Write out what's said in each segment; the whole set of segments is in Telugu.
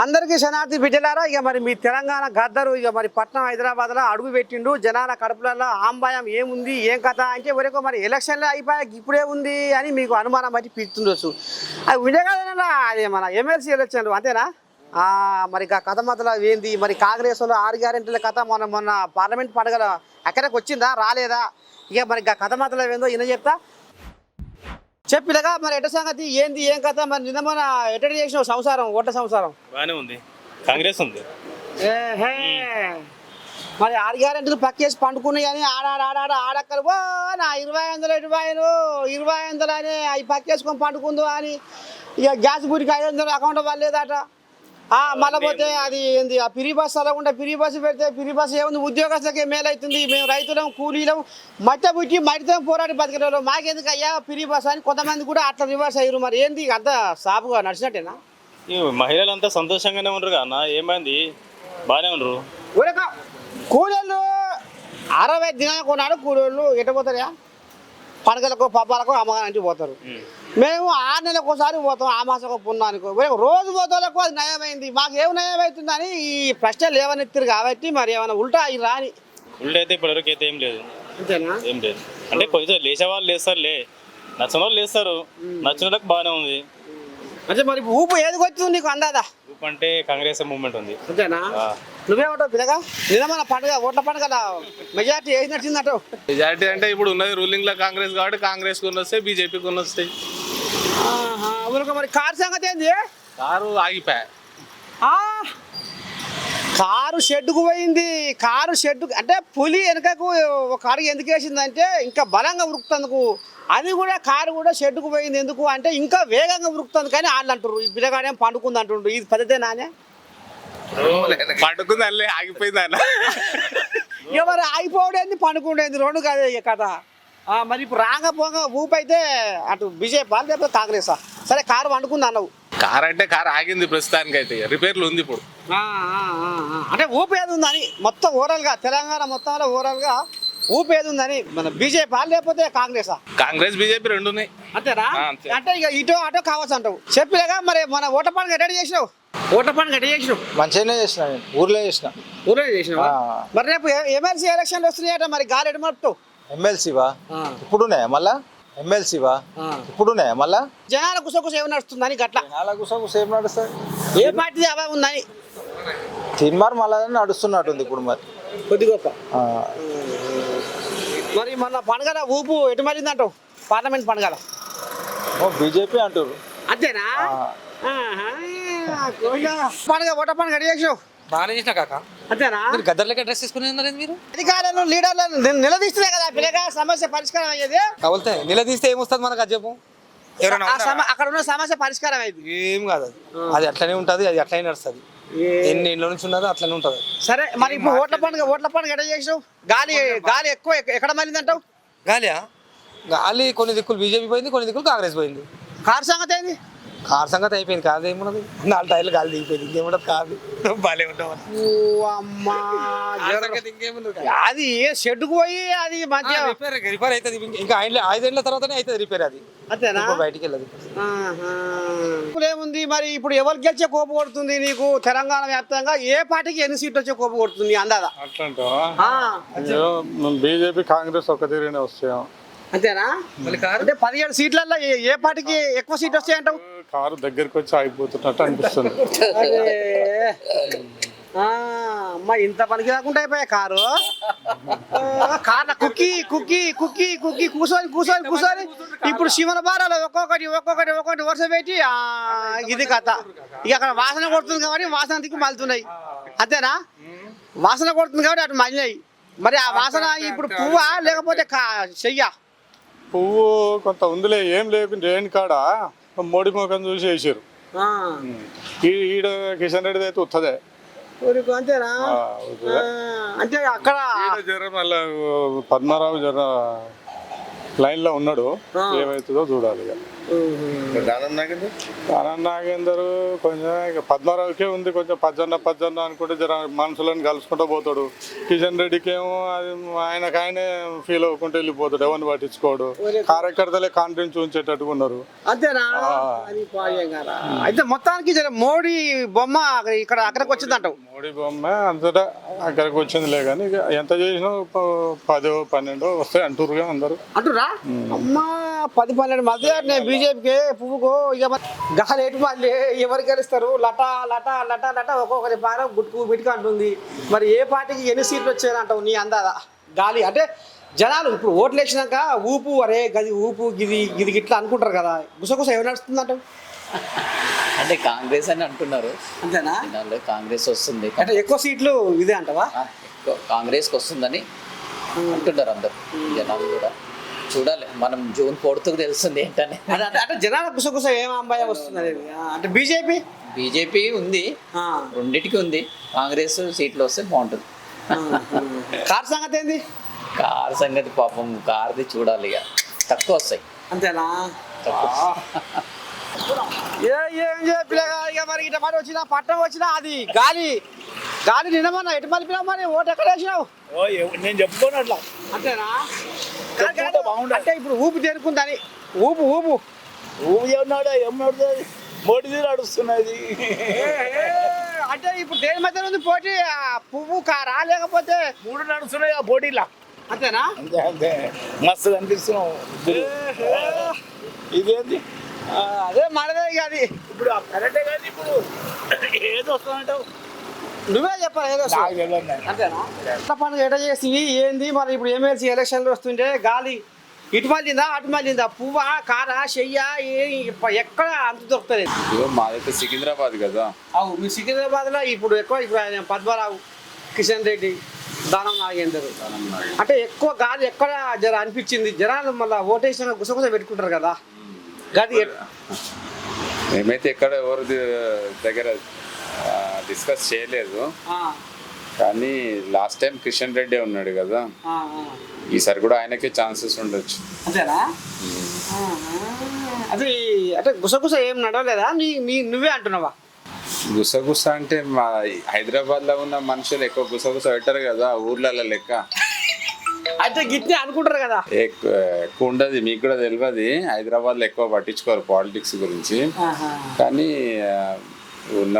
అందరికీ శనార్థి బిడ్డలారా ఇక మరి మీ తెలంగాణ గద్దరు ఇక మరి పట్నం హైదరాబాద్లో అడుగు పెట్టిండు జనాల కడుపులలో ఆంబాయం ఏముంది ఏం కథ అంటే వరకు మరి ఎలక్షన్లు అయిపోయాక ఇప్పుడే ఉంది అని మీకు అనుమానం బట్టి పిలుతుండొచ్చు అది ఉండే అదే అది మన ఎమ్మెల్సీ ఎలక్షన్లు అంతేనా? ఆ, మరి ఇక కథ మొదలు ఏంది మరి కాంగ్రెస్ వాళ్ళు ఆరు గ్యారెంటీల కథ మొన్న మొన్న పార్లమెంట్ పండుగల అక్కడికి వచ్చిందా రాలేదా? ఇక మరి ఇక కథ మొదలు ఏందో ఈయన చెప్తా. చెప్పినగా మరి ఎట సంగతి? ఏంది? ఏం కథ? మరి నిన్న మన ఎట చేసినావు సంసారం? ఓట్ల సంసారం? బాగానే ఉంది. కాంగ్రెస్ ఉంది. మరి ఆరు గ్యారెంటీలు పక్కేసి పండుకున్నాయి అని ఆడాడ ఆడాడ ఆడక్కలు ఓ నా ఇరవై వందలు ఇరవైను ఇరవై వందలు అని అవి పక్కేసుకొని పండుకుందు అని ఇక గ్యాస్ బురికి ఐదు వందలు అకౌంట్ ఆ, మళ్ళీ పోతే అది ఏంది? ఆ పిరి బస్సు అలా ఉంటే పిరి బస్సు పెడితే పిరి బస్సు ఏముంది? ఉద్యోగస్తులకే మేలవుతుంది మేము రైతులం కూలీలం మట్టి బుట్టి మట్టితో పోరాడి బతికేవాళ్ళం మాకెందుకు అయ్యా పిరి బస్సు అని కొంతమంది కూడా అట్లా రివర్స్ అయ్యారు. మరి ఏంది? అంత సాపుగా నడిచినట్టేనా? మహిళలంతా సంతోషంగానే ఉండరు అన్న? ఏమైంది? బాగానే ఉండరు. కూలీళ్ళు అరవై దినాలు కొన్నాడు కూలీళ్ళు ఎట్ట పోతారా పండుగలకు పబ్బాలకు అమ్మగానికి పోతారు. మేము ఆరు నెలలకు ఒకసారి పోతాం ఆ మాసం పున్నానికి. రోజు పోతాలకు అది నయమైంది. మాకు ఏం నయం అవుతుందని ఈ ప్రశ్నలు లేవనెత్తారు కాబట్టి మరి ఏమైనా ఉల్టా అయి రాని. ఉల్టా అయితే ఇప్పటివరకు అయితే ఏం లేదు. ఏం లేదు. అంటే కొంచెం లేచే వాళ్ళు లేస్తారులే. నచ్చిన వాళ్ళు లేస్తారు. నచ్చిన వాళ్ళకి బాగానే ఉంది. అంటే మరి ఊపు ఏది వచ్చింది నీకు అందాదా? గ్రూప్ అంటే కాంగ్రెస్ మూవ్మెంట్ ఉంది. అంతేనా? ఆ. నువ్వేమంటావు పిల్లగా? నిజమైన పండుగ ఓట్ల పండుగ మెజార్టీ వేసి నచ్చిందంటావు? మెజారిటీ అంటే ఇప్పుడు ఉన్నది రూలింగ్లో కాంగ్రెస్ కాబట్టి కాంగ్రెస్ కొన్ని వస్తాయి బీజేపీ కొన్ని వస్తాయి. మరి కార్ సంగతి ఏంది? కారు ఆగిపోయా. ఆ కారు షెడ్డుకు పోయింది. కారు షెడ్డు అంటే పులి వెనకకు ఒక అడుగు ఎందుకు వేసిందంటే ఇంకా బలంగా ఉరుకుతందుకు అది కూడా కారు కూడా షెడ్డుకు పోయింది ఎందుకు అంటే ఇంకా వేగంగా ఉరుకుతుంది కానీ వాళ్ళు అంటారు ఈ పిల్లగాడేం పండుకుంది అంటుండ్రు ఇది పద్ధతే నానే? పట్టుకుంది అల్లే ఆగిపోయింది అన్న ఎవరు ఆగిపోవడేంది పండుకుండేది? రెండు కాదే ఇక కథ. మరి ఇప్పుడు రాంగ పోంగ ఊపు అయితే అటు బీజేపీ లేకపోతే కాంగ్రెసా సరే కారు పండుకుంది అన్నవు. కార్ అంటే కార్ ఆగింది ప్రస్తుతానికి అయితే రిపేర్లు ఉంది ఇప్పుడు. అంటే ఊపు ఏది ఉందని? మొత్తం ఓవరాల్గా తెలంగాణ మొత్తంలో ఓవరాల్గా ఊపు ఏది ఉందని మన బీజేపీ లేకపోతే కాంగ్రెసా? కాంగ్రెస్ బీజేపీ రెండు ఉన్నాయి. అంతేనా? ఆ, అంతే. అంటే ఇక ఇటో అటో కావచ్చు అంటావు. చెప్పిలేగా మరి మన పండుగ ఎట్ట చేసినావు? పండుగ ఎట్ట చేసినావు? మంచిగానే చేసిన ఊర్లో చేసిన. ఊరే చేసినావా? ఆ. మరి రేపు ఎమ్మెల్సీ ఎలక్షన్లు వస్తున్నాయట మరి గాలి మడుపుతావు ఎమ్మెల్సీవా? ఇప్పుడున్నాయా మళ్ళా? ఎమ్మెల్సీవా? ఇప్పుడున్నాయా మళ్ళా? జనాల కుసకుస ఏమి నడుస్తుందని గట్ల. జనాల గుసగు సేమ్ నడుస్తుంది? ఏ పార్టీ అవ ఉందని? తిన్మార్ మళ్ళా నడుస్తున్నట్టుంది ఇప్పుడు మరి. కొద్ది గొప్ప. ఆ, మరి మన పండుగల ఊపు ఎటు మళ్ళిందంటావు పార్లమెంట్ పండుగల. ఓ బీజేపీ అంటారు అంతేనా. పండుగ ఓట పండుగ చేసినావు? బాగానే చేసిన కాక. అంతేనా? మీరు గద్దర్లకి డ్రెస్ తీసుకుని ఉన్నారు మీరు? అధికారులను లీడర్లను నిల- నిలదీస్తే కదా పిల్లగా సమస్య పరిష్కారం అయ్యేది? కవలితే నిలదీస్తే ఏమొస్తుంది మనకు అది చెప్పు అక్కడ ఉన్న సమస్య పరిష్కారం అయింది ఏం కాదు అది. అది అట్లనే ఉంటుంది అది అట్లనే నడుస్తుంది. ఎన్ని ఇంట్లో నుంచి ఉన్నదో అట్లనే ఉంటుంది. సరే మరి ఇప్పుడు ఓట్ల పండుగ ఓట్ల పండుగ ఎట్ట చేసినావు? గాలి గాలి ఎక్కువ ఎక్క- ఎక్కడ మళ్ళిందంటావు? గాలియా? గాలి కొన్ని దిక్కులు బీజేపీ పోయింది కొన్ని దిక్కులు కాంగ్రెస్ పోయింది. కారు సంగతి ఏంది? కార్ సంగతి అయిపోయింది కాదు ఏమున్నది? నాలుగు టైర్లు గాలి దిగిపోయింది ఇంకేమున్నది కాదు అమ్మా జర- ఇంకేమున్నది అది షెడ్డుకు పోయి అది మంచిగా రిపేర్ రిపేర్ అవుతుంది ఇంకా ఐదు ఐదేళ్ళ తర్వాతనే అవుతుంది రిపేర్ అది. అంతేనా? బయటికి వెళ్ళదు. ఇప్పుడు ఏముంది మరి? ఇప్పుడు ఎవరు గెలిచే కోపం కొడుతుంది నీకు? తెలంగాణ వ్యాప్తంగా ఏ పార్టీకి ఎన్ని సీట్లు వచ్చే కోపం కొడుతుంది అందాదా? బీజేపీ కాంగ్రెస్ ఒక తీరునే వస్తాం. అంతేనా? అంటే పదిహేడు సీట్లలో ఏ- ఏ పార్టీకి ఎక్కువ సీట్ వస్తాయంటావు? కారు దగ్గరికి వచ్చి ఆగిపోతున్నట్టు అనిపిస్తుంది. అమ్మా ఇంత పనికి రాకుండా అయిపోయా కారు? ఆ, కార్ల కుక్కి కుక్కి కుక్కి కుక్కి కూర్చొని కూర్చొని కూర్చొని ఇప్పుడు శివన బారాలు ఒక్కొక్కటి ఒక్కొక్కటి ఒక్కొక్కటి వరుస పెట్టి ఇది కథ. ఇక అక్కడ వాసన కొడుతుంది కాబట్టి వాసన దిక్కు మలుతున్నాయి అంతేనా? వాసన కొడుతుంది కాబట్టి అటు మళ్ళీ. మరి ఆ వాసన ఇప్పుడు పువ్వా లేకపోతే చెయ్యా? పువ్వు కొంత ఉందిలే ఏం లేకుండా ఏం కాడ? మోడీ ముఖం చూసి వేసారు. ఈడ కిషన్ రెడ్డి అయితే అంతేనా? ఉత్తదే. అంటే అక్కడ జర మళ్ళా పద్మారావు జర లైన్లో ఉన్నాడు ఏమవుతుందో చూడాలి దానం నాగేంద్ర ఆనంద్ నాగేందర్ కొంచెం ఇక పద్మారావుకే ఉంది కొంచెం పజ్జన్న పజ్జన్న అనుకుంటే జర మనుషులను కలుసుకుంటూ పోతాడు. కిషన్ రెడ్డికి ఏమో అది ఆయనకు ఆయనే ఫీల్ అవ్వకుంటూ వెళ్ళిపోతాడు ఎవరిని పట్టించుకోడు. కార్యకర్తలే కాన్ఫిడెన్స్ ఉంచేటట్టుగా ఉన్నారు. అయితే మొత్తానికి జర మోడీ బొమ్మ ఇక్కడ అక్కడికి వచ్చిందంటావు. మోడీ బొమ్మ అంతటా అక్కడికి వచ్చిందిలే కానీ ఎంత చేసినా పదో పన్నెండో వస్తాయి అంటురుగా అందరూ. అంటురా అమ్మా పది పన్నెండు మధ్య నేను బీజేపీకి పువ్వుకో ఇక గాలి ఎటు మళ్ళీ ఎవరు గెలుస్తారు? లట లట లట లట ఒక్కొక్కరి బాగా గుట్టుకు అంటుంది. మరి ఏ పార్టీకి ఎన్ని సీట్లు వచ్చాయంటావు నీ అందాదా? గాలి అంటే జనాలు ఇప్పుడు ఓట్లు వేసినాక ఊపు అరే గది ఊపు గిది గిది గిట్లా అనుకుంటారు కదా. గుసగుస ఏమి నడుస్తుంది అంటావు? అంటే కాంగ్రెస్ అని అంటున్నారు. అంతేనా? కాంగ్రెస్ వస్తుంది. అంటే ఎక్కువ సీట్లు ఇదే అంటావా? కాంగ్రెస్కి వస్తుందని అంటున్నారు అందరు జనాలు కూడా. చూడాలి. మనం జూన్ ఫోర్త్కి తెలుస్తుంది ఏంటని. అంటే జనాల గుసగుస ఏం అంబాయ వస్తుంది అంటే బీజేపీ? బీజేపీ ఉంది. రెండిటికి ఉంది. కాంగ్రెస్ సీట్లు వస్తే బాగుంటుంది. కార్ సంగతి ఏంది? కార్ సంగతి పాపం కార్ది చూడాలి ఇక. తక్కువ వస్తాయి. అంతేనా? ఏ ఇక మరి ఇట మరి వచ్చినా పట్టం వచ్చినా అది గాలి. గాలి నిన్నమన్నా ఎటు మలిపినా మరి ఓటు ఎక్కడ వేసినావు? నేను చెప్పుకోను అట్లా. అంతేనా. అంటే ఇప్పుడు ఊపు తెరుకుందని. ఊపు ఊపు. ఊరు ఏమన్నాడు? ఏమన్నాడు? మోడీ నడుస్తున్నది అంటే ఇప్పుడు దేని మధ్య ఉంది పోటీ? ఆ పువ్వు కారా లేకపోతే మూడు నడుస్తున్నాయి ఆ పోటీలా. అంతేనా? అంతే అంతే. మస్తు కనిపిస్తున్నావు ఇదేంది? ఆ, అదే మనదే అది ఇప్పుడు కరెక్టే కానీ ఇప్పుడు ఏది వస్తుందంటావు? నువ్వే చెప్పాలి ఏదో. అంతేనా? ఎట చేసి ఏంది మరి ఇప్పుడు ఎమ్మెల్సీ ఎలక్షన్లు వస్తుంటే గాలి. ఇటు మళ్ళిందా అటు మళ్ళిందా? పువ్వా కారా చెయ్యా ఏ ఎక్కడ అంత దొరుకుతుంది ఇగో మాదైతే సికింద్రాబాద్ కదా. అవు మీ సికింద్రాబాద్లో ఇప్పుడు ఎక్కువ ఇప్పుడు ఆయన పద్మరావు కిషన్ రెడ్డి దానం నాగేందర్. అంటే ఎక్కువ గాలి ఎక్కడ జర అనిపించింది? జనాలు మళ్ళీ ఓటేసిన గుసగుస పెట్టుకుంటారు కదా. గది మేమైతే ఎక్కడ ఎవరి దగ్గర డిస్కస్ చేయలేదు. కానీ లాస్ట్ టైం కిషన్ రెడ్డి ఉన్నాడు కదా. ఈసారి కూడా ఆయనకే ఛాన్సెస్ ఉండొచ్చు. అంతేనా. అది అంటే గుసగుస ఏం నడవలేదా? నీ నీ నువ్వే అంటున్నావా? గుసగుస అంటే మా హైదరాబాద్లో ఉన్న మనుషులు ఎక్కువ గుసగుస పెట్టరు కదా ఊర్లలో లెక్క. అయితే గిట్నే అనుకుంటారు కదా. ఎక్కు- ఎక్కువ ఉండదు మీకు కూడా తెలియదు హైదరాబాద్లో ఎక్కువ పట్టించుకోరు పాలిటిక్స్ గురించి. కానీ ఉన్న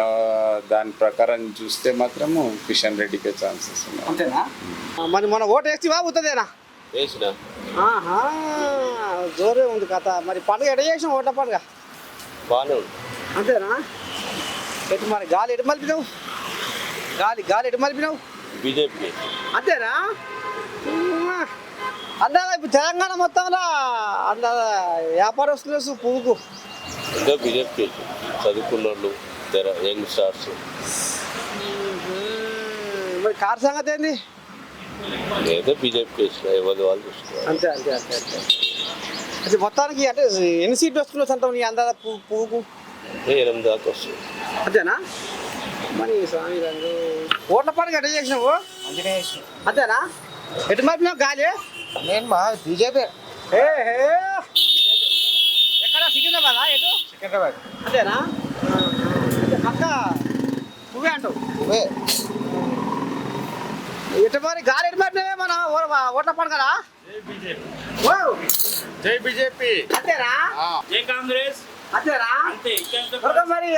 దాని ప్రకారం చూస్తే మాత్రము కిషన్ రెడ్డికే ఛాన్సెస్ ఉన్నాయి. అంతేనా? మరి మన ఓటు వేస్తే ఉత్తదేనా వేసిన? ఆహా జోరే ఉంది కథ. మరి పండుగ ఎట చేసిన ఓట్ల పండుగ? బాగానే ఉంది. అంతేనా? ఎటు మరి గాలి ఎటు మలిపినావు? గాలి గాలి ఎటు మలిపినావు? బీజేపీ అంతేనా? అందా ఇప్పుడు తెలంగాణ మొత్తంలో అందా వ్యాపారస్తులు పువ్వుకు. ఇంకా బీజేపీ చదువుకున్న వాళ్ళు యంగ్ స్టార్స్. మరి కార్ సంగతి ఏంది? ఏదో బీజేపీ ఎవరి వాళ్ళు చూసుకోవాలి. అంతే అంతే అంతే అంతే. మొత్తానికి అంటే ఎన్ని సీట్లు వస్తున్నావు అంటావు నీ అందా పువ్వు పువ్వుకు? ఎనిమిది దాకా వస్తుంది. అంతేనా? మరి స్వామి రంగు. ఓట్ల పండుగ ఎట్లా చేసినావు? అంతేనా? ఎటు మరిపినావు గాలి? నేను మా బీజేపీ. ఏ. ఎక్కడ? సికింద్రాబాద్? ఎటు? సికింద్రాబాద్. అంతేనా? అంటే పక్క నువ్వే అంటావు. నువ్వే. ఎటు మరి గాలి ఎటు మన ఓట్ల పండుగరా ఓ, జై బీజేపీ. అంతేనా? ఏ కాంగ్రెస్. అంతేనా? అంతే ఇంకెంత ఒక మరి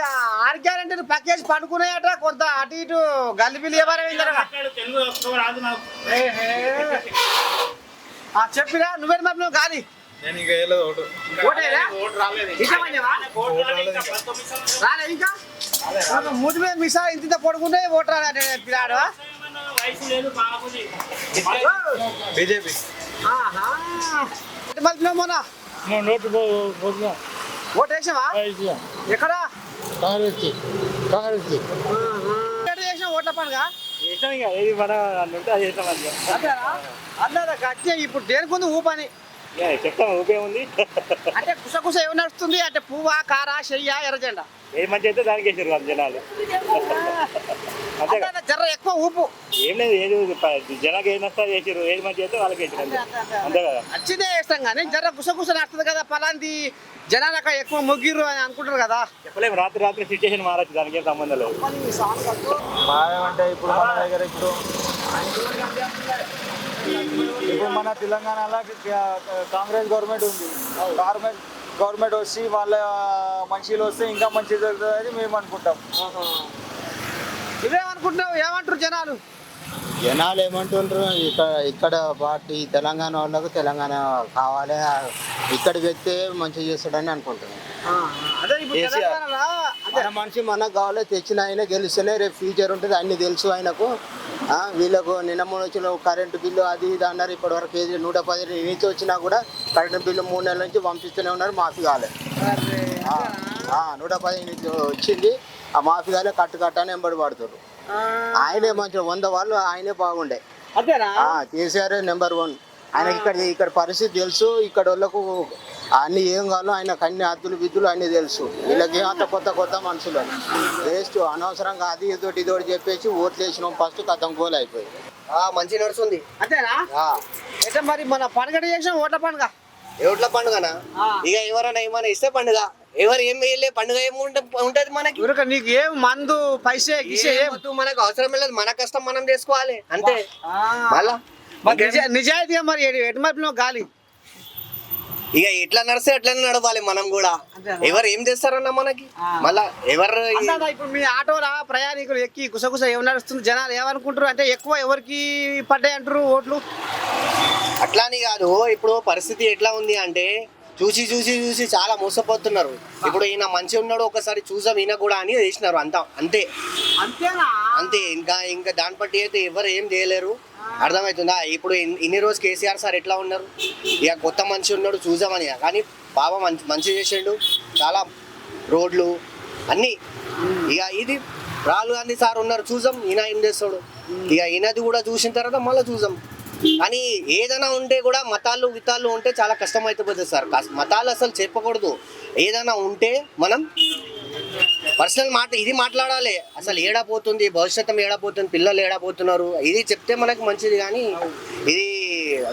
ప్యాకేజ్ పండుకున్నాయట కొంత అటు ఇటు రాదు నాకు. చెప్పిరా నువ్వే మరి నువ్వు గాలి. నేను ఇంకా వేయలేదు ఓటు. రాలేదు ఇంకా. మూడు మీద మిసా ఇంత పడుకుంటే ఓటు రాలే పిల్లాడు. బీజేపీ. మొన్న? నోటు పోతున్నాం. ఓటు వేసావా ఎక్కడ? కాంగ్రెస్ కాంగ్రెస్ ఎక్కడ చేసినావు ఓట్ల పండుగ? చేసాం ఇక. ఏది అది చేసాం గట్టిగా ఇప్పుడు దేనికుంది ఊపని? చెప్తాం ఉపయోగం ఉంది. అంటే కుసకుస ఏమి నడుస్తుంది అంటే పువ్వా కారా చెయ్యా ఎర్రజెండా? ఏ మంచి అయితే దానికి వేసారు వాళ్ళు జనాలు. అంటే జర్ర ఎక్కువ ఊపు. ఏం లేదు ఏది జనానికి ఏది నష్టం చేసారు ఏది మంచి చేస్తే వాళ్ళకి వేసారు అంతే. అంతే కదా వచ్చిందే ఇష్టం కానీ జర్ర గుసగుస నడుస్తుంది కదా పలాంటి జనాలకు ఎక్కువ మొగ్గిర్రు అని అనుకుంటారు కదా. చెప్పలేము రాత్రి రాత్రి సిచ్యువేషన్ మారచ్చు దానికి ఏం సంబంధం లేదు. మాదేమంటే ఇప్పుడు మన దగ్గర ఇప్పుడు ఇప్పుడు మన తెలంగాణలో కాంగ్రెస్ గవర్నమెంట్ ఉంది. గవర్నమెంట్ గవర్నమెంట్ వచ్చి వాళ్ళ మనుషులు వస్తే ఇంకా మంచి జరుగుతుంది మేము అనుకుంటాం. నువ్వేమనుకుంటున్నావు? ఏమంటారు జనాలు? జనాలు ఏమంటుంటారు ఇక్కడ ఇక్కడ పార్టీ తెలంగాణ వాళ్ళకు తెలంగాణ కావాలి. ఇక్కడ వ్యక్తి మంచిగా చేస్తాడని అనుకుంటున్నాను కేసీఆర్. మన మనిషి మనకు కావాలి తెచ్చిన ఆయన గెలిస్తేనే రేపు ఫ్యూచర్ ఉంటుంది. అన్ని తెలుసు ఆయనకు. వీళ్ళకు నిన్న మూడు వచ్చిన కరెంటు బిల్లు అది ఇది అన్నారు. ఇప్పటి వరకు కేజీ నూట పది నుంచి వచ్చినా కూడా కరెంటు బిల్లు మూడు నెలల నుంచి పంపిస్తూనే ఉన్నారు. మాఫీ కాలే. ఆ, ఆ, నూట పది నుంచి వచ్చింది. ఆ మాఫీ కాలే కట్టు కట్టని ఎంబడి పడుతారు ఆయనే మంచిగా వంద వాళ్ళు ఆయనే బాగుండే. కేసీఆర్ నెంబర్ వన్ ఆయనకి ఇక్కడ ఇక్కడ పరిస్థితి తెలుసు. ఇక్కడ వాళ్ళకు అన్ని ఏం కావాలో ఆయనకు అన్ని అద్దులు బిద్దులు అన్ని తెలుసు. వీళ్ళకి అంత కొత్త కొత్త మనుషులు? వేస్ట్ అనవసరంగా అది ఇదోటి ఇదోటి చెప్పేసి ఓట్లు వేసినాం ఫస్ట్ కథం గోల్ అయిపోయి మంచి నడుస్తుంది. అంతేనా? అయితే మరి మన పండుగ చేసిన ఓట్ల పండుగ. ఎవట్ల పండుగనా? ఇక ఎవరైనా ఏమైనా ఇస్తే పండుగ. ఎవరు ఏం వేయలే పండుగ ఏం ఉంట- ఉంటది మనకి? ఇవరికి నీకు ఏం మందు పైసే గిసే మనకు అవసరం లేదు మన కష్టం మనం చేసుకోవాలి. అంతే. మళ్ళా? మరి నిజా- నిజాయితీగా మరి ఎటు- ఎటు మరపులో గాలి? ఇక ఎట్లా నడిస్తే అట్లనే నడవాలి మనం కూడా. ఎవరు ఏం చేస్తారన్న మనకి? మళ్ళా ఎవరు ఇప్పుడు మీ ఆటోలా ప్రయాణికులు ఎక్కి గుసగుస ఏం నడుస్తుంది? జనాలు ఏమనుకుంటారు అంటే ఎక్కువ ఎవరికి పడ్డాయి అంటారు ఓట్లు? అట్లా అని కాదు ఇప్పుడు పరిస్థితి ఎట్లా ఉంది అంటే చూసి చూసి చూసి చాలా మోసపోతున్నారు. ఇప్పుడు ఈయన మంచి ఉన్నాడు ఒకసారి చూసాం ఈయన కూడా అని వేసినారు అంతా అంతే. అంతే ఇంకా ఇంకా దాన్ని బట్టి అయితే ఎవరు ఏం చేయలేరు. అర్థమవుతుందా? ఇప్పుడు ఇన్ని రోజు కేసీఆర్ సార్ ఎట్లా ఉన్నారు? ఇక కొత్త మనిషి ఉన్నాడు చూసామని కానీ బాబా మంచి మంచి చేసిండు. చాలా రోడ్లు అన్నీ. ఇక ఇది రాహుల్ గాంధీ సార్ ఉన్నారు చూసాం ఈయన ఏం చేస్తాడు? ఇక ఈయనది కూడా చూసిన తర్వాత మళ్ళీ చూసాం కానీ ఏదైనా ఉంటే కూడా మతాలు వితాలు ఉంటే చాలా కష్టం అయిపోతుంది సార్. మతాలు అసలు చెప్పకూడదు. ఏదైనా ఉంటే మనం పర్సనల్ మాట ఇది మాట్లాడాలి. అసలు ఏడాపోతుంది భవిష్యత్తు ఏడాపోతుంది పిల్లలు ఏడాపోతున్నారు ఇది చెప్తే మనకు మంచిది కానీ ఇది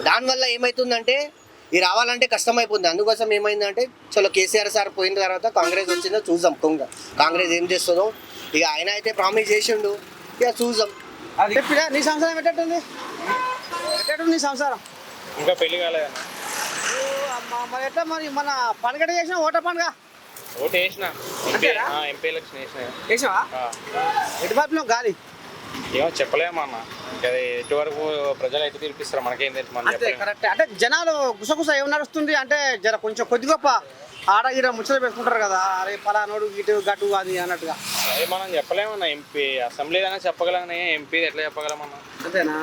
దానివల్ల ఏమవుతుందంటే ఇది రావాలంటే కష్టం అయిపోతుంది అందుకోసం ఏమైందంటే చలో కేసీఆర్ సార్ పోయిన తర్వాత కాంగ్రెస్ వచ్చిందో చూద్దాం. కొంగ కాంగ్రెస్ ఏం చేస్తుందో? ఇక ఆయన అయితే ప్రామిస్ చేసిండు. ఇక చూద్దాం. అది చెప్పినా నీ సంసారం ఎట్టట్టుంది? ఎట్టట్టుంది నీ సంసారం? ఇంకా పెళ్ళి అమ్మా, మరి ఎట్లా మరి? మన పండుగ చేసిన ఓట పండుగ ఓటు వేసిన? ఎంపీ ఎలక్షన్ వేసిన. వేసావా ఎటు మరపులో గాలి? ఏమో చెప్పలేమన్న ఇంకా అది ఎటువరకు ప్రజలు ఎటు తీర్పిస్తారు మనకేం తెలుసు మనం అంతే చెప్పలేము. కరెక్ట్. అంటే జనాలు గుసగుస ఏం నడుస్తుంది అంటే జర కొంచెం కొద్ది గొప్ప ఆడ గీడ ముచ్చట పెట్టుకుంటారు కదా అరే పలానోడు ఇటు గటు అది అన్నట్టుగా. అదే మనం చెప్పలేమన్న ఎంపీ అసెంబ్లీ అయినా చెప్పగలం ఎంపీ ఎట్లా చెప్పగలమన్నా అంతేనా?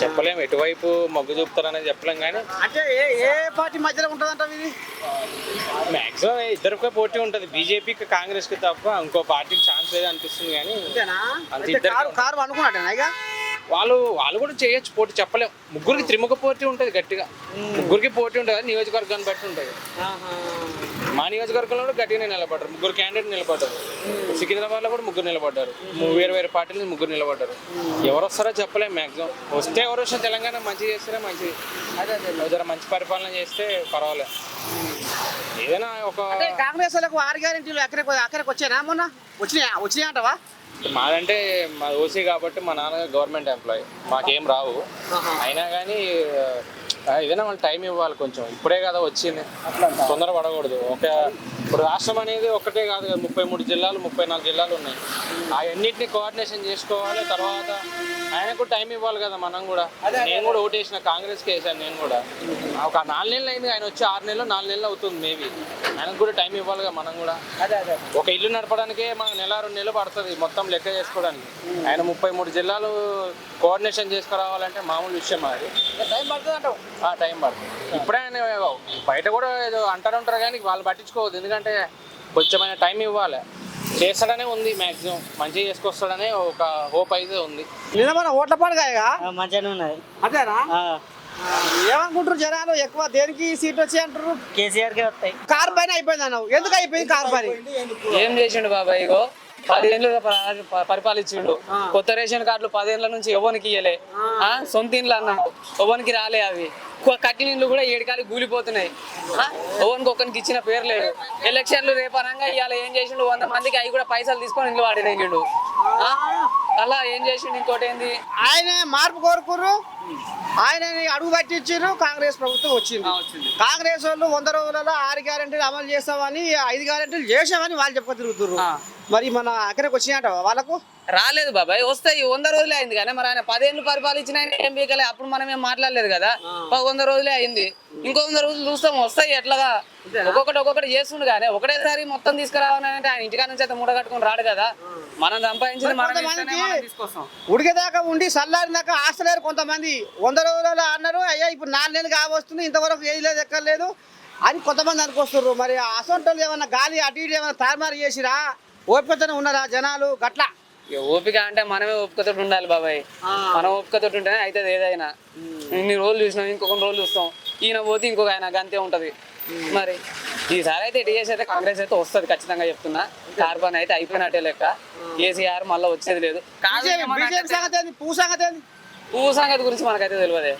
చెప్పలేము ఎటువైపు మొగ్గు చూపుతారనేది చెప్పలేం కానీ అంటే ఏ ఏ పార్టీ మధ్యలో ఉంటుందంట ఇది? మాక్సిమం ఇద్దరికే పోటీ ఉంటుంది. బీజేపీకి కాంగ్రెస్కి తప్ప ఇంకో పార్టీకి ఛాన్స్ లేదు అనిపిస్తుంది కానీ అంతేనా? అంతే అయితే ఇద్దరికి కారు కారు అనుకున్నట్టేనా ఇక? వాళ్ళు వాళ్ళు కూడా చేయొచ్చు పోటీ చెప్పలేం. ముగ్గురికి త్రిముఖ పోటీ ఉంటుంది గట్టిగా. ముగ్గురికి పోటీ ఉంటుంది నియోజకవర్గాన్ని బట్టి ఉంటుంది. మా నియోజకవర్గంలో కూడా గట్టిగానే నిలబడ్డారు. ముగ్గురు క్యాండిడేట్ నిలబడ్డారు. సికింద్రాబాద్లో కూడా ముగ్గురు నిలబడ్డారు. వేరే వేరే పార్టీల ముగ్గురు నిలబడ్డారు. ఎవరు వస్తారో చెప్పలేం మాక్సిమం. వస్తే ఎవరు వచ్చినా తెలంగాణ మంచి చేస్తేనే మంచిది. అదే అదే జర మంచి పరిపాలన చేస్తే పర్వాలేదు ఏదైనా ఒక కాంగ్రెస్ వాళ్ళకు ఆరు గ్యారెంటీలు ఎక్కడికి ఎక్కడికి వచ్చానా మొన్న? వచ్చినాయా? వచ్చినాయి అంటవా మాదంటే మా ఓసీ కాబట్టి మా నాన్న గవర్నమెంట్ ఎంప్లాయీ. మాకేం రావు. అయినా కానీ ఏదైనా వాళ్ళు టైం ఇవ్వాలి కొంచెం. ఇప్పుడే కదా వచ్చింది. తొందర పడకూడదు. ఒక ఇప్పుడు రాష్ట్రం అనేది ఒకటే కాదు కదా. ముప్పై మూడు జిల్లాలు ముప్పై నాలుగు జిల్లాలు ఉన్నాయి. అవన్నిటిని కోఆర్డినేషన్ చేసుకోవాలి. తర్వాత ఆయనకు టైం ఇవ్వాలి కదా మనం కూడా. నేను కూడా ఓటేసిన కాంగ్రెస్కి వేసాను నేను కూడా. ఒక నాలుగు నెలలు అయింది. ఆయన వచ్చి ఆరు నెలలు నాలుగు నెలలు అవుతుంది మేబీ. ఆయనకు కూడా టైం ఇవ్వాలి కదా మనం కూడా. ఒక ఇల్లు నడపడానికే మనకు నెల రెండు నెలలు పడుతుంది మొత్తం లెక్క చేసుకోవడానికి. ఆయన ముప్పై మూడు జిల్లాలు కోఆర్డినేషన్ చేసుకురావాలంటే మామూలు విషయం అది. టైం పడుతుంది అంటే ఆ టైం పడుతుంది. ఇప్పుడే ఆయన బయట కూడా ఏదో అంటారు ఉంటారు కానీ వాళ్ళు పట్టించుకోవద్దు. ఎందుకంటే కొంచెమైనా టైం ఇవ్వాలి. చేస్తాడనే ఉంది మ్యాక్సిమం మంచిగా చేసుకొస్తాడనే ఒక హోప్ అయితే ఉంది. నిన్న మన ఓట్ల పండుగ మంచిగానే ఉన్నది. అంతేనా ఏమనుకుంటారు జనాలు? ఎక్కువ దేనికి సీట్ వచ్చి అంటారు? కేసీఆర్కి వస్తాయి. కార్ పైన అయిపోయింది అన్నావు. ఎందుకు అయిపోయింది కార్ పని? ఏం చేసిండు బాబాయ్ ఇగో? పదేళ్ళు పరిపాలించిండు. కొత్త రేషన్ కార్డులు పదేళ్ళ నుంచి ఎవరికి ఇయ్యలే. ఆ, సొంత ఇండ్లు అన్నాడు. ఎవరికి రాలే అవి. కట్టిన ఇండ్లు కూడా ఏడికాలి కూలిపోతున్నాయి. ఎవరికి ఒక్కరికి ఇచ్చిన పేరు లేదు. ఎలక్షన్లు రేపనంగా ఇవాళ ఏం చేసిండు? వంద మందికి అవి కూడా పైసలు తీసుకొని ఇండ్లు వాడినగిండు అలా ఏం చేసిండు ఇంకోటి ఏంది? ఆయన మార్పు కోరుకుర్రు. ఆయన అడుగు పట్టించారు కాంగ్రెస్ ప్రభుత్వం వచ్చింది. కాంగ్రెస్ వాళ్ళు వంద రోజులలో ఆరు గ్యారెంటీలు అమలు చేస్తామని ఐదు గ్యారెంటీలు చేసామని వాళ్ళు చెప్ప తిరుగుతుర్రు. మరి మన అక్కడికి వచ్చినట్ట వాళ్ళకు? రాలేదు బాబాయ్ వస్తాయి. వంద రోజులే అయింది కానీ మరి ఆయన పదేళ్ళు పరిపాలించిన ఆయన ఏం బీకలే అప్పుడు మనం ఏం మాట్లాడలేదు కదా? ఒక వంద రోజులే అయింది. ఇంకో వంద రోజులు చూస్తాం. వస్తాయి ఎట్లాగా? ఒక్కొక్కటి ఒక్కొక్కటి చేస్తుండు కానీ ఒకటేసారి మొత్తం తీసుకురావాలంటే ఆయన ఇంటికా నుంచి అయితే కట్టుకొని రాడు కదా? మనం సంపాదించింది మనం మనం తీసుకొస్తాం. ఉడికేదాకా ఉండి చల్లారినాక ఆస్తలేరు కొంతమంది. వంద రోజులలో అన్నారు అయ్యా ఇప్పుడు నాలుగు కావస్తుంది ఇంతవరకు ఏది లేదు ఎక్కర్లేదు అని కొంతమంది అనుకొస్తున్నారు మరి అసొంటోళ్ళు ఏమన్నా గాలి అటు ఇటు ఏమన్నా తారుమారు చేసిరా? ఓపికతోనే ఉన్నారా జనాలు? గట్ల? ఓపిక అంటే మనమే ఓపికతో ఉండాలి బాబాయ్. మనం ఓపికతో ఉంటేనే అవుతుంది ఏదైనా. ఇన్ని రోజులు చూసినాం ఇంకొక రోజులు చూస్తాం. ఈయన పోతే ఇంకొక ఆయన గంతే ఉంటది. మరి ఈసారి అయితే టీఎస్ అయితే కాంగ్రెస్ అయితే వస్తుంది ఖచ్చితంగా చెప్తున్నా. కార్బన్ అయితే అయిపోయినట్టే లెక్క. కేసీఆర్ మళ్ళీ వచ్చేది లేదు. అంటే- సంగతి గురించి మనకైతే తెలియదే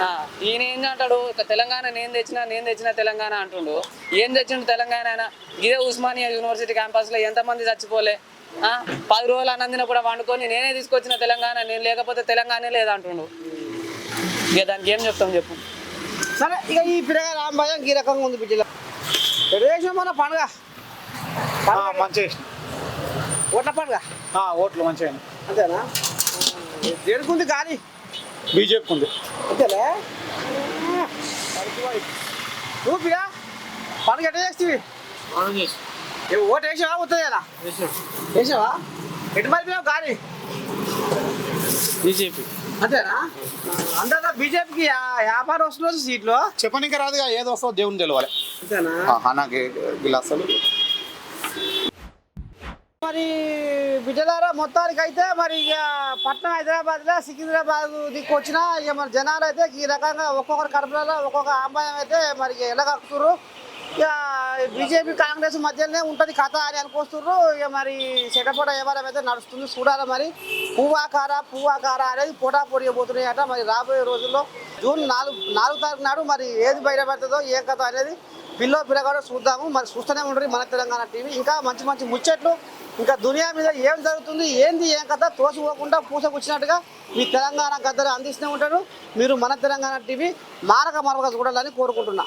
ఆ, ఈయన ఏం అంటాడు ఇక తెలంగాణ నేను తెచ్చినా నేను తెచ్చిన తెలంగాణ అంటుండు. ఏం తెచ్చిండు తెలంగాణ ఆయన? ఇదే ఉస్మానియా యూనివర్సిటీ క్యాంపస్లో ఎంతమంది చచ్చిపోలే? ఆ, పది రోజులు అన్నందిన కూడా వండుకొని నేనే తీసుకొచ్చిన తెలంగాణ నేను లేకపోతే తెలంగాణ లేదంటుండు. ఇక దానికి ఏం చెప్తాం చెప్పు. సరే ఇక ఈ పిల్లగా రాంబాయం ఈ రకంగా ఉంది బిడ్డలో. రేషన్ మన పండుగ. మంచిగా ఓట్ల పండుగ. ఓట్లు మంచిగా అంతేనా? దేడుకుంది గాలి. బీజేపీ ఉంది అంతేలే నువ్వు పిల్ల పండుగ ఎట్లా చేస్తుంది ఏ ఓటు వేసావా అవుతుందేనా వేసావా? ఎటు మరి గాలి? బీజేపీ. అంతేనా? అందరూ బీజేపీకి వ్యాపారం వస్తున్నారు సీట్లో. చెప్పనీకి రాదుగా ఏదో వస్తుందో దేవుని తెలవాలి. అంతేనా? నాకు గిలాసాలు మరి బిడ్డలారా మొత్తానికి అయితే మరి ఇక పట్నం హైదరాబాద్లో సికింద్రాబాద్ దిక్కు వచ్చిన ఇక మరి జనాలు అయితే ఈ రకంగా ఒక్కొక్కరు కడపలలో ఒక్కొక్క ఆంబాయం అయితే మరి ఎలగక్కుతుర్రు. ఇక బీజేపీ కాంగ్రెస్ మధ్యలోనే ఉంటుంది కథ అని అనుకొస్తున్నారు ఇక మరి చెటపొట వ్యవహారం అయితే నడుస్తుంది. చూడాలి మరి. పువ్వాకార పువ్వాకార అనేది పోటా పొడిగా పోతున్నాయట మరి రాబోయే రోజుల్లో. జూన్ నాలుగు నాలుగు తారీఖు నాడు మరి ఏది బయటపడుతుందో ఏ కథ అనేది పిల్లో పిల్లగాడో చూద్దాము. మరి చూస్తూనే ఉండరు మన తెలంగాణ టీవీ. ఇంకా మంచి మంచి ముచ్చట్లు ఇంకా దునియా మీద ఏం జరుగుతుంది ఏంది ఏం కథ తోసిపోకుండా పూసకొచ్చినట్టుగా మీ తెలంగాణ కథలు అందిస్తూనే ఉంటారు. మీరు మన తెలంగాణ టీవీ మారక మరొక చూడాలని కోరుకుంటున్నా.